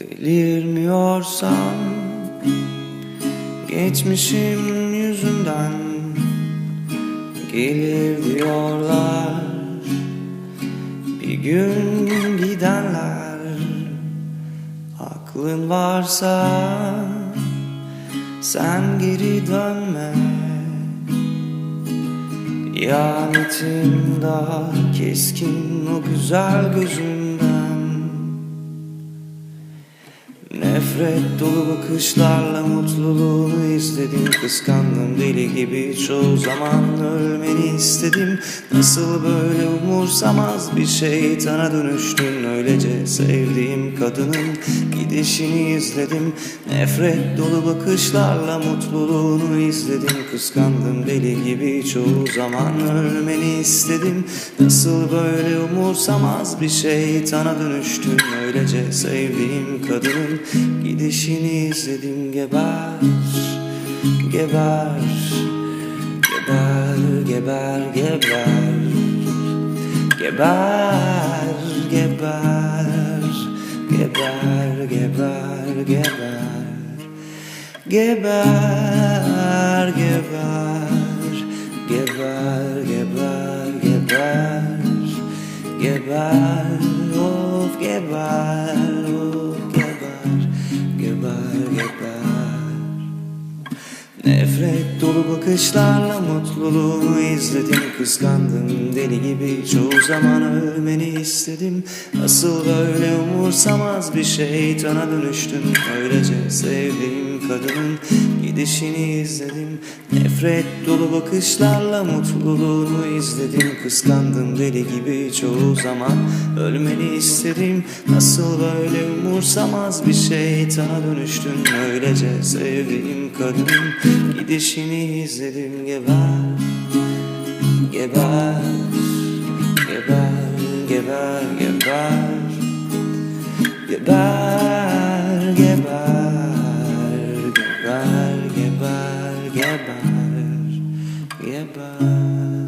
Delirmiyorsam Geçmişim yüzünden Gelir diyorlar. Bir gün gidenler Aklın varsa Sen geri dönme. İhanetin daha keskin o güzel gözünden Nefret dolu bakışlarla mutluluğunu izledim Kıskandım deli gibi çoğu zaman ölmeni istedim. Nasıl böyle umursamaz bir şeytana dönüştün? Öylece sevdiğim kadının gidişini izledim. Nefret dolu bakışlarla mutluluğunu izledim. Kıskandım deli gibi çoğu zaman ölmeni istedim. Nasıl böyle umursamaz bir şeytana dönüştün? Öylece sevdiğim kadının gidişini izledim Geber, geber, geber, geber, geber Geber, geber, geber, geber, geber Geber, geber, geber, geber, geber Geber, of geber, Nefret dolu bakışlarla mutluluğumu izledim. Kıskandım deli gibi. Çoğu zaman ölmeni istedim. Asıl böyle umursamaz bir şeytana dönüştün Öylece sevdiğim kadının gidişini izledim. Nefret dolu bakışlarla mutluluğunu izledim. Kıskandım deli gibi. Çoğu zaman ölmeni istedim. Nasıl böyle umursamaz bir şeytana dönüştün Öylece sevdiğim kadının gidişini izledim Geber, geber, geber, geber, geber Geber, geber, geber, geber, geber, geber